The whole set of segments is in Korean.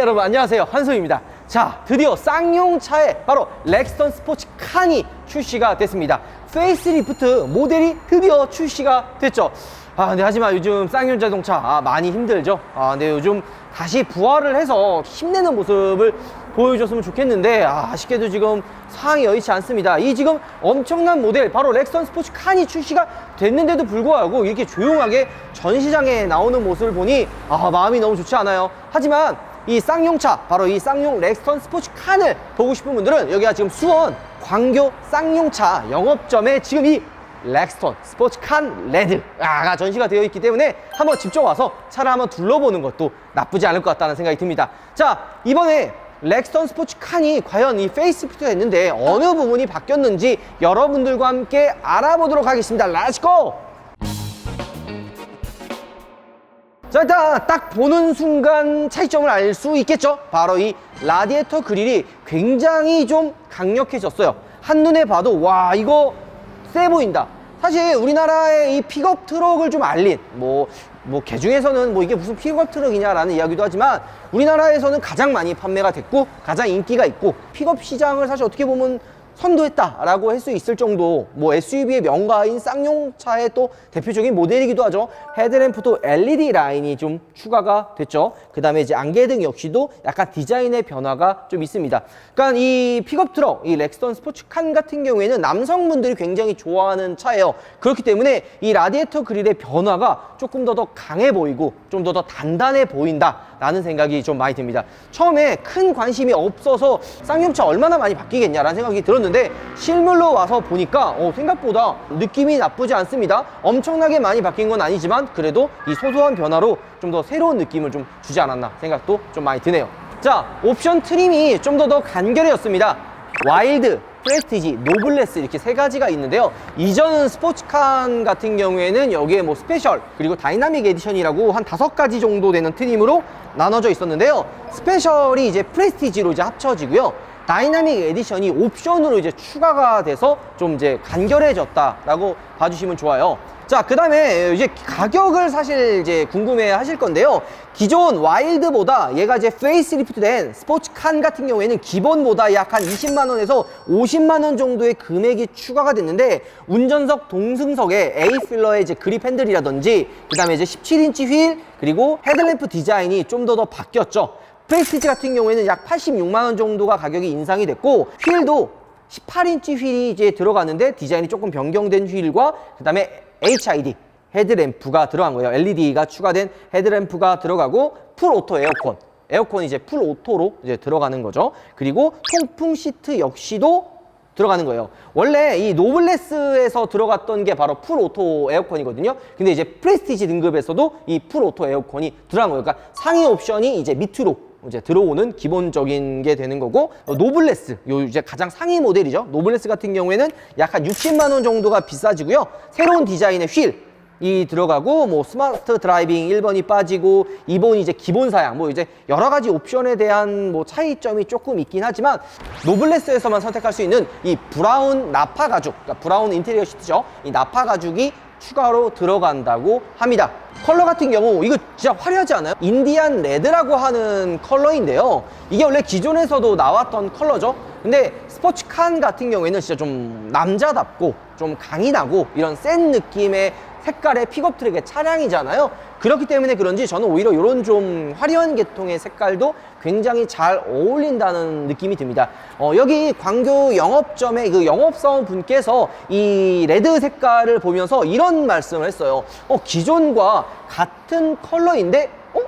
아 여러분 안녕하세요. 한소입니다. 자 드디어 쌍용차에 바로 렉스턴 스포츠 칸이 출시가 됐습니다. 페이스리프트 모델이 드디어 출시가 됐죠. 아 근데 하지만 요즘 쌍용 자동차 아, 많이 힘들죠? 아 근데 요즘 다시 부활을 해서 힘내는 모습을 보여줬으면 좋겠는데 아, 아쉽게도 지금 상황이 여의치 않습니다. 이 지금 엄청난 모델 바로 렉스턴 스포츠 칸이 출시가 됐는데도 불구하고 이렇게 조용하게 전시장에 나오는 모습을 보니 아 마음이 너무 좋지 않아요. 하지만 이 쌍용차 바로 이 쌍용 렉스턴 스포츠 칸을 보고 싶은 분들은 여기가 지금 수원 광교 쌍용차 영업점에 지금 이 렉스턴 스포츠칸 레드가 전시가 되어 있기 때문에 한번 직접 와서 차를 한번 둘러보는 것도 나쁘지 않을 것 같다는 생각이 듭니다. 자, 이번에 렉스턴 스포츠 칸이 과연 이 페이스리프트가 됐는데 어느 부분이 바뀌었는지 여러분들과 함께 알아보도록 하겠습니다. 렛츠고! 자 일단 딱 보는 순간 차이점을 알 수 있겠죠? 바로 이 라디에이터 그릴이 굉장히 좀 강력해졌어요. 한눈에 봐도 와 이거 세 보인다. 사실 우리나라의 이 픽업 트럭을 좀 알린 뭐 뭐 개중에서는 뭐 이게 무슨 픽업 트럭이냐라는 이야기도 하지만 우리나라에서는 가장 많이 판매가 됐고 가장 인기가 있고 픽업 시장을 사실 어떻게 보면 선도했다라고 할 수 있을 정도 뭐 SUV의 명가인 쌍용차의 또 대표적인 모델이기도 하죠. 헤드램프도 LED 라인이 좀 추가가 됐죠. 그 다음에 이제 안개등 역시도 약간 디자인의 변화가 좀 있습니다. 그러니까 이 픽업 트럭, 이 렉스턴 스포츠칸 같은 경우에는 남성분들이 굉장히 좋아하는 차예요. 그렇기 때문에 이 라디에이터 그릴의 변화가 조금 더 더 강해 보이고 좀 더 더 단단해 보인다라는 생각이 좀 많이 듭니다. 처음에 큰 관심이 없어서 쌍용차 얼마나 많이 바뀌겠냐라는 생각이 들었는데 실물로 와서 보니까 어, 생각보다 느낌이 나쁘지 않습니다. 엄청나게 많이 바뀐 건 아니지만 그래도 이 소소한 변화로 좀 더 새로운 느낌을 좀 주지 않았나 생각도 좀 많이 드네요. 자, 옵션 트림이 좀 더 더 간결해졌습니다. 와일드, 프레스티지, 노블레스 이렇게 세 가지가 있는데요. 이전 스포츠칸 같은 경우에는 여기에 뭐 스페셜 그리고 다이나믹 에디션이라고 한 다섯 가지 정도 되는 트림으로 나눠져 있었는데요. 스페셜이 이제 프레스티지로 이제 합쳐지고요. 다이나믹 에디션이 옵션으로 이제 추가가 돼서 좀 이제 간결해졌다라고 봐주시면 좋아요. 자, 그 다음에 이제 가격을 사실 이제 궁금해 하실 건데요. 기존 와일드보다 얘가 이제 페이스리프트 된 스포츠칸 같은 경우에는 기본보다 약 한 20만원에서 50만원 정도의 금액이 추가가 됐는데 운전석 동승석에 A 필러의 이제 그립 핸들이라든지 그 다음에 이제 17인치 휠 그리고 헤드램프 디자인이 좀 더더 바뀌었죠. 프레스티지 같은 경우에는 약 86만 원 정도가 가격이 인상이 됐고 휠도 18인치 휠이 이제 들어가는데 디자인이 조금 변경된 휠과 그다음에 HID 헤드램프가 들어간 거예요. LED가 추가된 헤드램프가 들어가고 풀 오토 에어컨. 에어컨이 이제 풀 오토로 이제 들어가는 거죠. 그리고 통풍 시트 역시도 들어가는 거예요. 원래 이 노블레스에서 들어갔던 게 바로 풀 오토 에어컨이거든요. 근데 이제 프레스티지 등급에서도 이 풀 오토 에어컨이 들어간 거예요. 그러니까 상위 옵션이 이제 밑으로 이제 들어오는 기본적인 게 되는 거고 어, 노블레스 요 이제 가장 상위 모델이죠. 노블레스 같은 경우에는 약 한 60만 원 정도가 비싸지고요. 새로운 디자인의 휠이 들어가고 뭐 스마트 드라이빙 1번이 빠지고 2번이 이제 기본 사양 뭐 이제 여러 가지 옵션에 대한 뭐 차이점이 조금 있긴 하지만 노블레스에서만 선택할 수 있는 이 브라운 나파 가죽 그러니까 브라운 인테리어 시트죠 이 나파 가죽이 추가로 들어간다고 합니다 컬러 같은 경우 이거 진짜 화려하지 않아요? 인디안 레드라고 하는 컬러인데요 이게 원래 기존에서도 나왔던 컬러죠 근데 스포츠 칸 같은 경우에는 진짜 좀 남자답고 좀 강인하고 이런 센 느낌의 색깔의 픽업 트랙의 차량이잖아요. 그렇기 때문에 그런지 저는 오히려 이런 좀 화려한 계통의 색깔도 굉장히 잘 어울린다는 느낌이 듭니다. 어, 여기 광교 영업점의 그 영업사원 분께서 이 레드 색깔을 보면서 이런 말씀을 했어요. 어, 기존과 같은 컬러인데, 어?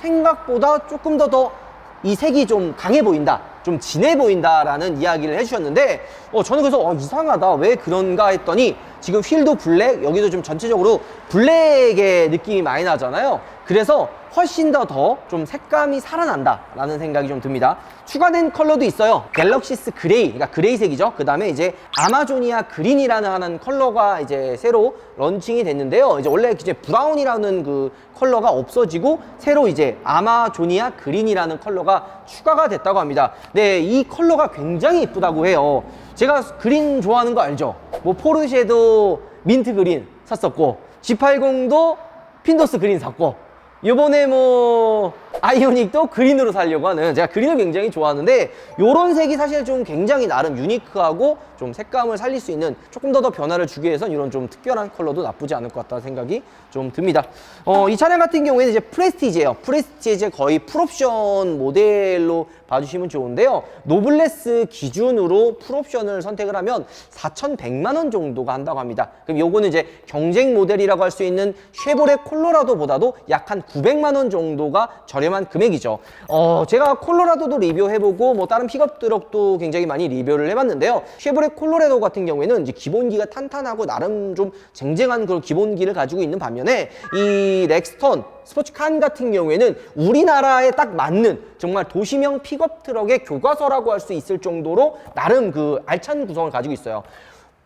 생각보다 조금 더 더 이 색이 좀 강해 보인다. 좀 진해 보인다라는 이야기를 해주셨는데 어, 저는 그래서 어, 이상하다 왜 그런가 했더니 지금 휠도 블랙 여기도 좀 전체적으로 블랙의 느낌이 많이 나잖아요 그래서 훨씬 더 더 좀 색감이 살아난다 라는 생각이 좀 듭니다. 추가된 컬러도 있어요. 갤럭시스 그레이 그러니까 그레이색이죠. 그 다음에 이제 아마조니아 그린이라는 하는 컬러가 이제 새로 런칭이 됐는데요. 이제 원래 이제 브라운이라는 그 컬러가 없어지고 새로 이제 아마조니아 그린이라는 컬러가 추가가 됐다고 합니다. 네, 이 컬러가 굉장히 이쁘다고 해요. 제가 그린 좋아하는 거 알죠? 뭐 포르쉐도 민트 그린 샀었고 G80도 핀도스 그린 샀고 요번에 뭐 아이오닉도 그린으로 살려고 하는 제가 그린을 굉장히 좋아하는데 요런 색이 사실 좀 굉장히 나름 유니크하고 좀 색감을 살릴 수 있는 조금 더 더 변화를 주기 위해선 이런 좀 특별한 컬러도 나쁘지 않을 것 같다는 생각이 좀 듭니다. 어, 이 차량 같은 경우에는 이제 프레스티지예요. 프레스티지 거의 풀옵션 모델로 봐주시면 좋은데요. 노블레스 기준으로 풀옵션을 선택을 하면 4,100만 원 정도가 한다고 합니다. 그럼 요거는 이제 경쟁 모델이라고 할 수 있는 쉐보레 콜로라도보다도 약한 900만 원 정도가 저렴한 금액이죠. 어, 제가 콜로라도도 리뷰해보고 뭐 다른 픽업 트럭도 굉장히 많이 리뷰를 해봤는데요. 쉐보레 콜로라도 같은 경우에는 이제 기본기가 탄탄하고 나름 좀 쟁쟁한 그런 기본기를 가지고 있는 반면에 이 렉스턴 스포츠칸 같은 경우에는 우리나라에 딱 맞는 정말 도시명 픽업 트럭의 교과서라고 할 수 있을 정도로 나름 그 알찬 구성을 가지고 있어요.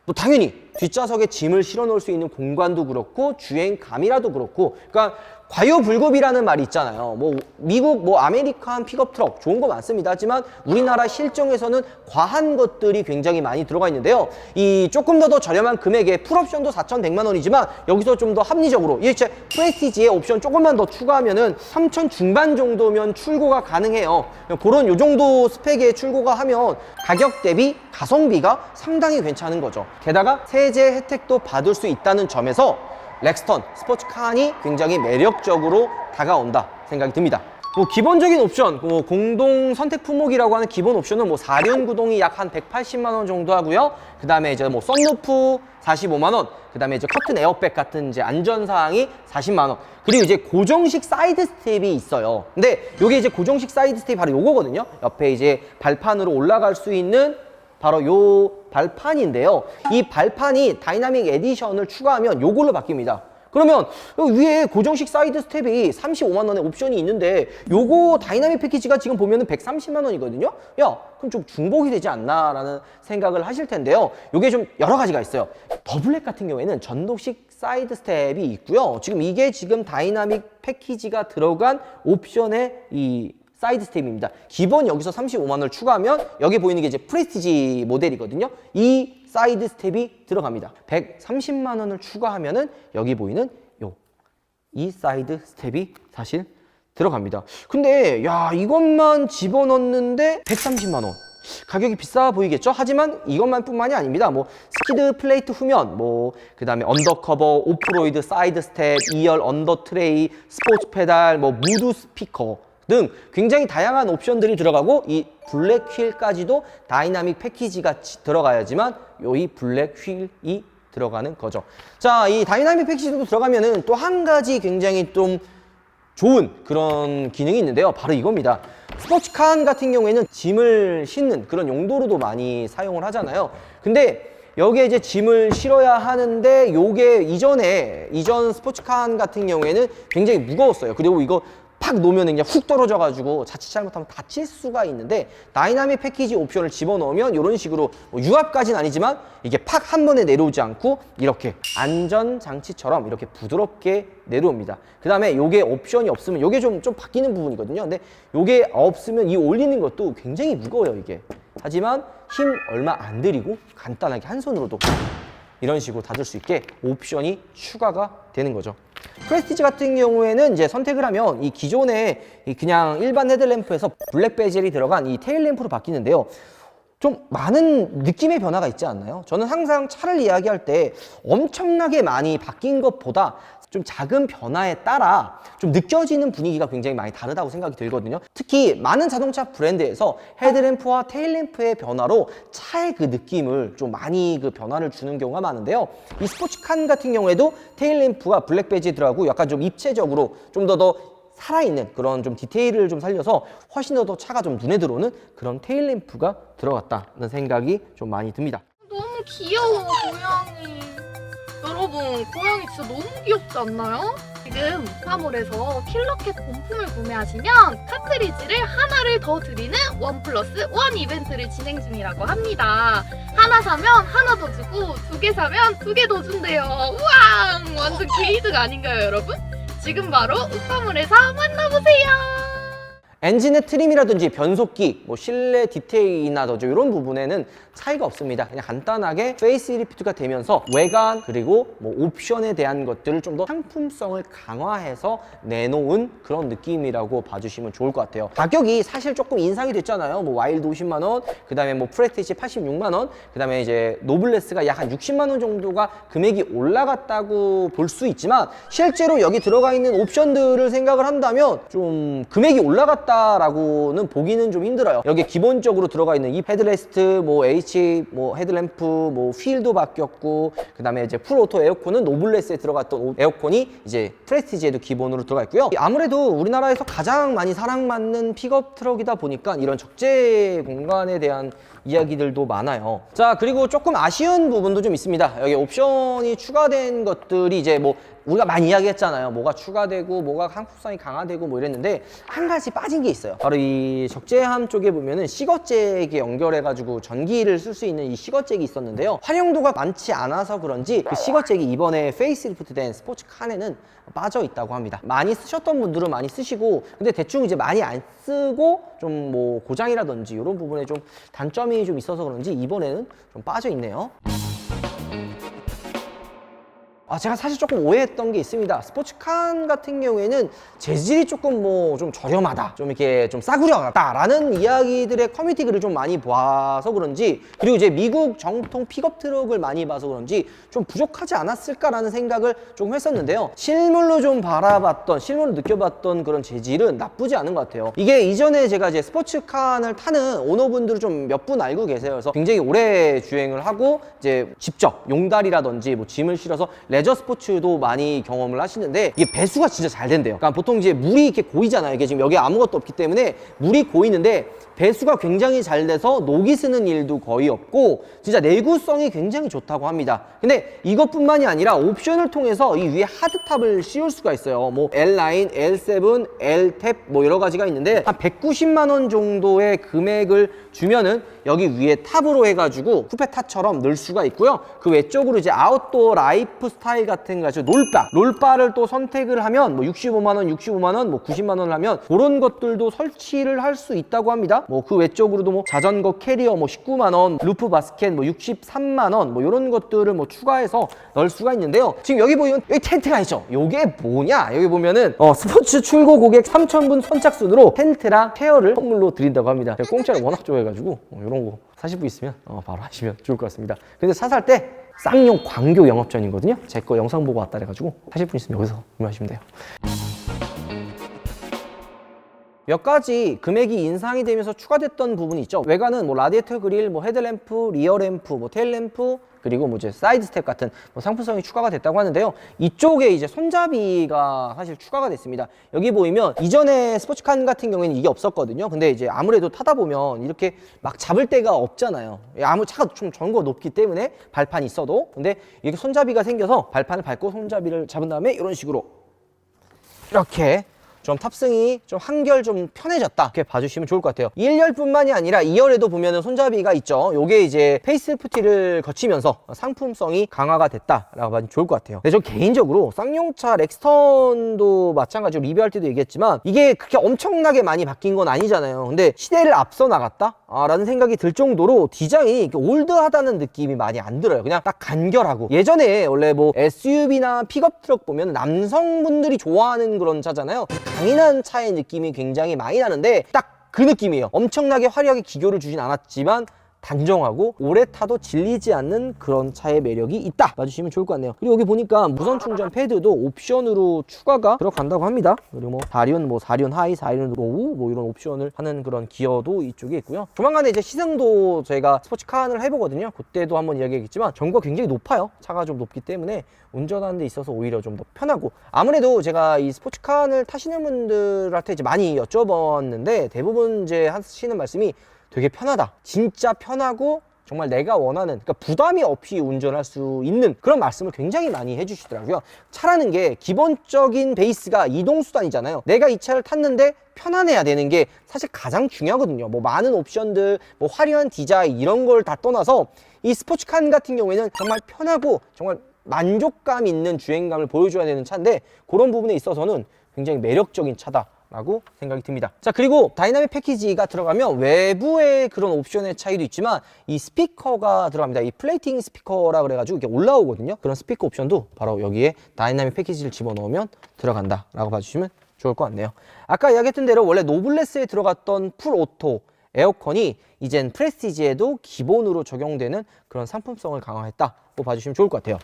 뭐 당연히 뒷좌석에 짐을 실어 놓을 수 있는 공간도 그렇고 주행감이라도 그렇고 그러니까 과유불급이라는 말이 있잖아요. 뭐 미국 뭐 아메리칸 픽업 트럭 좋은 거 많습니다. 하지만 우리나라 실정에서는 과한 것들이 굉장히 많이 들어가 있는데요. 이 조금 더 더 저렴한 금액에 풀옵션도 4,100만 원이지만 여기서 좀 더 합리적으로 이제 프레스티지에 옵션 조금만 더 추가하면은 3,000 중반 정도면 출고가 가능해요. 그런 요 정도 스펙의 출고가 하면 가격 대비 가성비가 상당히 괜찮은 거죠. 게다가 세제 혜택도 받을 수 있다는 점에서 렉스턴 스포츠칸이 굉장히 매력적으로 다가온다 생각이 듭니다. 뭐 기본적인 옵션, 뭐 공동 선택 품목이라고 하는 기본 옵션은 뭐 4륜 구동이 약 한 180만 원 정도 하고요. 그 다음에 이제 뭐 썬루프 45만 원, 그 다음에 이제 커튼 에어백 같은 이제 안전 사항이 40만 원. 그리고 이제 고정식 사이드 스텝이 있어요. 근데 요게 이제 고정식 사이드 스텝이 바로 요거거든요. 옆에 이제 발판으로 올라갈 수 있는 바로 요 발판인데요. 이 발판이 다이나믹 에디션을 추가하면 요걸로 바뀝니다. 그러면 위에 고정식 사이드 스텝이 35만 원의 옵션이 있는데 요거 다이나믹 패키지가 지금 보면은 130만 원이거든요. 야, 그럼 좀 중복이 되지 않나라는 생각을 하실 텐데요. 요게 좀 여러 가지가 있어요. 더블랙 같은 경우에는 전동식 사이드 스텝이 있고요. 지금 이게 지금 다이나믹 패키지가 들어간 옵션의 이 사이드 스텝입니다. 기본 여기서 35만 원을 추가하면 여기 보이는 게 이제 프레스티지 모델이거든요. 이 사이드 스텝이 들어갑니다. 130만 원을 추가하면은 여기 보이는 요 이 사이드 스텝이 사실 들어갑니다. 근데 야 이것만 집어넣는데 130만 원. 가격이 비싸 보이겠죠? 하지만 이것만 뿐만이 아닙니다. 뭐 스키드 플레이트 후면, 뭐 그다음에 언더커버, 오프로이드, 사이드 스텝, 2열 언더 트레이, 스포츠 페달, 뭐 무드 스피커 등 굉장히 다양한 옵션들이 들어가고 이 블랙 휠까지도 다이나믹 패키지가 지- 들어가야지만 요 이 블랙 휠이 들어가는 거죠. 자, 이 다이나믹 패키지도 들어가면은 또 한 가지 굉장히 좀 좋은 그런 기능이 있는데요. 바로 이겁니다. 스포츠칸 같은 경우에는 짐을 싣는 그런 용도로도 많이 사용을 하잖아요. 근데 여기에 이제 짐을 실어야 하는데 요게 이전에 이전 스포츠칸 같은 경우에는 굉장히 무거웠어요. 그리고 이거 팍 놓으면 그냥 훅 떨어져 가지고 자칫 잘못하면 다칠 수가 있는데 다이나믹 패키지 옵션을 집어넣으면 이런 식으로 뭐 유압까지는 아니지만 이게 팍 한 번에 내려오지 않고 이렇게 안전 장치처럼 이렇게 부드럽게 내려옵니다. 그 다음에 요게 옵션이 없으면 요게 좀, 좀 바뀌는 부분이거든요. 근데 요게 없으면 이 올리는 것도 굉장히 무거워요, 이게. 하지만 힘 얼마 안 들이고 간단하게 한 손으로도 이런 식으로 닫을 수 있게 옵션이 추가가 되는 거죠. 프레스티지 같은 경우에는 이제 선택을 하면 이 기존의 이 그냥 일반 헤드램프에서 블랙 베젤이 들어간 이 테일 램프로 바뀌는데요. 좀 많은 느낌의 변화가 있지 않나요? 저는 항상 차를 이야기할 때 엄청나게 많이 바뀐 것보다 좀 작은 변화에 따라 좀 느껴지는 분위기가 굉장히 많이 다르다고 생각이 들거든요. 특히 많은 자동차 브랜드에서 헤드램프와 테일램프의 변화로 차의 그 느낌을 좀 많이 그 변화를 주는 경우가 많은데요. 이 스포츠칸 같은 경우에도 테일램프가 블랙 베지 들어가고 약간 좀 입체적으로 좀더더 살아있는 그런 좀 디테일을 좀 살려서 훨씬 더 더 차가 좀 눈에 들어오는 그런 테일램프가 들어갔다는 생각이 좀 많이 듭니다. 너무 귀여워 고양이 여러분 고양이 진짜 너무 귀엽지 않나요? 지금 우파몰에서 킬러캣 본품을 구매하시면 카트리지를 하나를 더 드리는 원 플러스 원 이벤트를 진행 중이라고 합니다 하나 사면 하나 더 주고 두 개 사면 두 개 더 준대요 우와 완전 게이득 아닌가요 여러분? 지금 바로 우파몰에서 만나보세요 엔진의 트림이라든지 변속기, 뭐 실내 디테일이나든지 이런 부분에는 차이가 없습니다. 그냥 간단하게 페이스 리프트가 되면서 외관 그리고 뭐 옵션에 대한 것들을 좀 더 상품성을 강화해서 내놓은 그런 느낌이라고 봐주시면 좋을 것 같아요. 가격이 사실 조금 인상이 됐잖아요. 뭐 와일드 50만 원, 그 다음에 뭐 프레티지 86만 원, 그 다음에 이제 노블레스가 약 한 60만 원 정도가 금액이 올라갔다고 볼 수 있지만 실제로 여기 들어가 있는 옵션들을 생각을 한다면 좀 금액이 올라갔다 라고는 보기는 좀 힘들어요. 여기 기본적으로 들어가 있는 이 헤드레스트, 뭐 H, 뭐 헤드램프, 뭐 휠도 바뀌었고 그 다음에 이제 풀 오토 에어컨은 노블레스에 들어갔던 오- 에어컨이 이제 프레스티지에도 기본으로 들어가 있고요. 아무래도 우리나라에서 가장 많이 사랑받는 픽업 트럭이다 보니까 이런 적재 공간에 대한 이야기들도 많아요. 자, 그리고 조금 아쉬운 부분도 좀 있습니다. 여기 옵션이 추가된 것들이 이제 뭐 우리가 많이 이야기했잖아요. 뭐가 추가되고 뭐가 상품성이 강화되고 뭐 이랬는데 한 가지 빠진 게 있어요. 바로 이 적재함 쪽에 보면은 시거잭에 연결해 가지고 전기를 쓸 수 있는 이 시거잭이 있었는데요. 활용도가 많지 않아서 그런지 그 시거잭이 이번에 페이스리프트 된 스포츠 칸에는 빠져 있다고 합니다. 많이 쓰셨던 분들은 많이 쓰시고 근데 대충 이제 많이 안 쓰고 좀 뭐 고장이라든지 이런 부분에 좀 단점이 좀 있어서 그런지 이번에는 좀 빠져 있네요. 아, 제가 사실 조금 오해했던 게 있습니다. 스포츠칸 같은 경우에는 재질이 조금 뭐 좀 저렴하다, 좀 이렇게 좀 싸구려 같다라는 이야기들의 커뮤니티 글을 좀 많이 봐서 그런지 그리고 이제 미국 정통 픽업 트럭을 많이 봐서 그런지 좀 부족하지 않았을까라는 생각을 조금 했었는데요. 실물로 좀 바라봤던, 실물로 느껴봤던 그런 재질은 나쁘지 않은 것 같아요. 이게 이전에 제가 이제 스포츠칸을 타는 오너분들을 좀 몇 분 알고 계세요. 그래서 굉장히 오래 주행을 하고 이제 직접 용달이라든지 뭐 짐을 실어서 레저 스포츠도 많이 경험을 하시는데 이게 배수가 진짜 잘 된대요. 그러니까 보통 이제 물이 이렇게 고이잖아요. 이게 지금 여기 아무것도 없기 때문에 물이 고이는데 배수가 굉장히 잘 돼서 녹이 쓰는 일도 거의 없고 진짜 내구성이 굉장히 좋다고 합니다. 근데 이것뿐만이 아니라 옵션을 통해서 이 위에 하드탑을 씌울 수가 있어요. 뭐 L9, L7, L탭 뭐 여러 가지가 있는데 한 190만 원 정도의 금액을 주면은 여기 위에 탑으로 해가지고 쿠페 탑처럼 넣을 수가 있고요. 그 외쪽으로 이제 아웃도어 라이프 스타일 같은 거 가지고 롤바, 롤바를 또 선택을 하면 뭐 65만 원, 65만 원, 뭐 90만 원을 하면 그런 것들도 설치를 할 수 있다고 합니다. 뭐 그 외쪽으로도 뭐 자전거 캐리어 뭐 19만 원, 루프 바스켓 뭐 63만 원, 뭐 이런 것들을 뭐 추가해서 넣을 수가 있는데요. 지금 여기 보이면 여기 텐트가 있죠. 요게 뭐냐? 여기 보면은 어, 스포츠 출고 고객 3,000분 선착순으로 텐트랑 체어를 선물로 드린다고 합니다. 공짜를 워낙 좋아 해가지고 어, 이런 거 사실 분 있으면 어, 바로 하시면 좋을 것 같습니다. 근데 사살 때 쌍용 광교 영업전이거든요. 제 거 영상 보고 왔다 그래가지고 하실 분 있으면 여기서 구매하시면 돼요. 몇 가지 금액이 인상이 되면서 추가됐던 부분이 있죠. 외관은 뭐 라디에이터 그릴, 뭐 헤드램프, 리어램프, 뭐 테일램프, 그리고 뭐 이제 사이드 스텝 같은 뭐 상품성이 추가가 됐다고 하는데요. 이쪽에 이제 손잡이가 사실 추가가 됐습니다. 여기 보이면 이전에 스포츠칸 같은 경우에는 이게 없었거든요. 근데 이제 아무래도 타다 보면 이렇게 막 잡을 데가 없잖아요. 아무 차가 좀 전거 높기 때문에 발판이 있어도 근데 이렇게 손잡이가 생겨서 발판을 밟고 손잡이를 잡은 다음에 이런 식으로 이렇게 좀 탑승이 좀 한결 좀 편해졌다. 이렇게 봐주시면 좋을 것 같아요. 1열뿐만이 아니라 2열에도 보면은 손잡이가 있죠. 요게 이제 페이스리프트를 거치면서 상품성이 강화가 됐다라고 봐도 좋을 것 같아요. 근데 저 개인적으로 쌍용차 렉스턴도 마찬가지로 리뷰할 때도 얘기했지만 이게 그렇게 엄청나게 많이 바뀐 건 아니잖아요. 근데 시대를 앞서 나갔다? 아, 라는 생각이 들 정도로 디자인이 올드하다는 느낌이 많이 안 들어요. 그냥 딱 간결하고. 예전에 원래 뭐 SUV나 픽업 트럭 보면 남성분들이 좋아하는 그런 차잖아요. 강인한 차의 느낌이 굉장히 많이 나는데 딱 그 느낌이에요. 엄청나게 화려하게 기교를 주진 않았지만 단정하고 오래 타도 질리지 않는 그런 차의 매력이 있다. 봐주시면 좋을 것 같네요. 그리고 여기 보니까 무선 충전 패드도 옵션으로 추가가 들어간다고 합니다. 그리고 뭐 4륜 뭐 4륜 하이 4륜 로우 뭐 이런 옵션을 하는 그런 기어도 이쪽에 있고요. 조만간에 이제 시승도 저희가 스포츠카를 해보거든요. 그때도 한번 이야기했지만 전구가 굉장히 높아요. 차가 좀 높기 때문에 운전하는 데 있어서 오히려 좀 더 편하고. 아무래도 제가 이 스포츠카를 타시는 분들한테 이제 많이 여쭤봤는데 대부분 이제 하시는 말씀이 되게 편하다. 진짜 편하고 정말 내가 원하는 그러니까 부담이 없이 운전할 수 있는 그런 말씀을 굉장히 많이 해주시더라고요. 차라는 게 기본적인 베이스가 이동 수단이잖아요. 내가 이 차를 탔는데 편안해야 되는 게 사실 가장 중요하거든요. 뭐 많은 옵션들, 뭐 화려한 디자인 이런 걸 다 떠나서 이 스포츠칸 같은 경우에는 정말 편하고 정말 만족감 있는 주행감을 보여줘야 되는 차인데 그런 부분에 있어서는 굉장히 매력적인 차다. 라고 생각이 듭니다. 자, 그리고 다이나믹 패키지가 들어가면 외부의 그런 옵션의 차이도 있지만 이 스피커가 들어갑니다. 이 플레이팅 스피커라 그래가지고 이렇게 올라오거든요. 그런 스피커 옵션도 바로 여기에 다이나믹 패키지를 집어넣으면 들어간다 라고 봐주시면 좋을 것 같네요. 아까 이야기했던 대로 원래 노블레스에 들어갔던 풀 오토 에어컨이 이젠 프레스티지에도 기본으로 적용되는 그런 상품성을 강화했다고 봐주시면 좋을 것 같아요.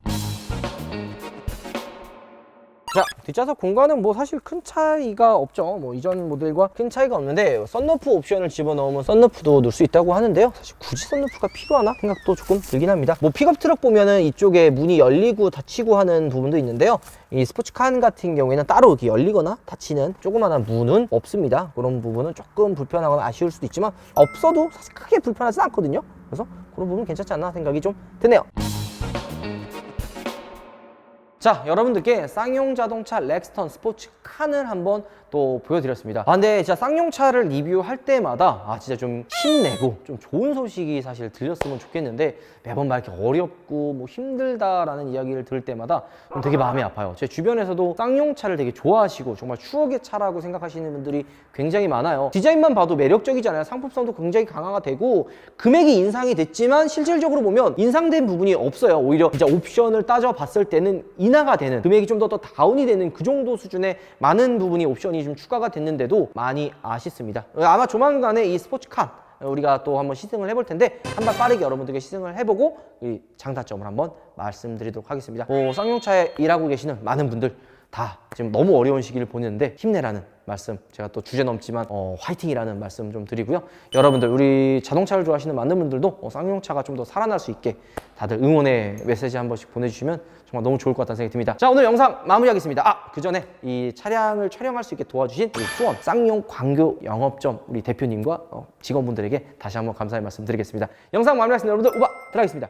자, 뒷좌석 공간은 뭐 사실 큰 차이가 없죠. 뭐 이전 모델과 큰 차이가 없는데 썬루프 옵션을 집어넣으면 썬루프도 넣을 수 있다고 하는데요. 사실 굳이 썬루프가 필요하나 생각도 조금 들긴 합니다. 뭐 픽업 트럭 보면은 이쪽에 문이 열리고 닫히고 하는 부분도 있는데요. 이 스포츠칸 같은 경우에는 따로 이렇게 열리거나 닫히는 조그마한 문은 없습니다. 그런 부분은 조금 불편하거나 아쉬울 수도 있지만 없어도 사실 크게 불편하진 않거든요. 그래서 그런 부분 괜찮지 않나 생각이 좀 드네요. 자, 여러분들께 쌍용 자동차 렉스턴 스포츠 칸을 한번 또 보여드렸습니다. 아, 근데 진짜 쌍용차를 리뷰할 때마다 아, 진짜 좀 힘내고 좀 좋은 소식이 사실 들렸으면 좋겠는데 매번 막 이렇게 어렵고 뭐 힘들다라는 이야기를 들을 때마다 좀 되게 마음이 아파요. 제 주변에서도 쌍용차를 되게 좋아하시고 정말 추억의 차라고 생각하시는 분들이 굉장히 많아요. 디자인만 봐도 매력적이잖아요. 상품성도 굉장히 강화가 되고 금액이 인상이 됐지만 실질적으로 보면 인상된 부분이 없어요. 오히려 진짜 옵션을 따져봤을 때는 인하가 되는 금액이 좀 더 더 다운이 되는 그 정도 수준의 많은 부분이 옵션이 좀 추가가 됐는데도 많이 아쉽습니다. 아마 조만간에 이 스포츠칸 우리가 또 한번 시승을 해볼 텐데 한 발 빠르게 여러분들께 시승을 해보고 이 장단점을 한번 말씀드리도록 하겠습니다. 뭐 쌍용차에 일하고 계시는 많은 분들 다 지금 너무 어려운 시기를 보내는데 힘내라는 말씀 제가 또 주제 넘지만 어, 화이팅이라는 말씀 좀 드리고요. 여러분들 우리 자동차를 좋아하시는 많은 분들도 어, 쌍용차가 좀 더 살아날 수 있게 다들 응원의 메시지 한 번씩 보내주시면 정말 너무 좋을 것 같다는 생각이 듭니다. 자 오늘 영상 마무리하겠습니다. 아 그 전에 이 차량을 촬영할 수 있게 도와주신 우리 수원 쌍용 광교 영업점 우리 대표님과 어, 직원분들에게 다시 한번 감사의 말씀 드리겠습니다. 영상 마무리하겠습니다. 여러분들 우바 들어가겠습니다.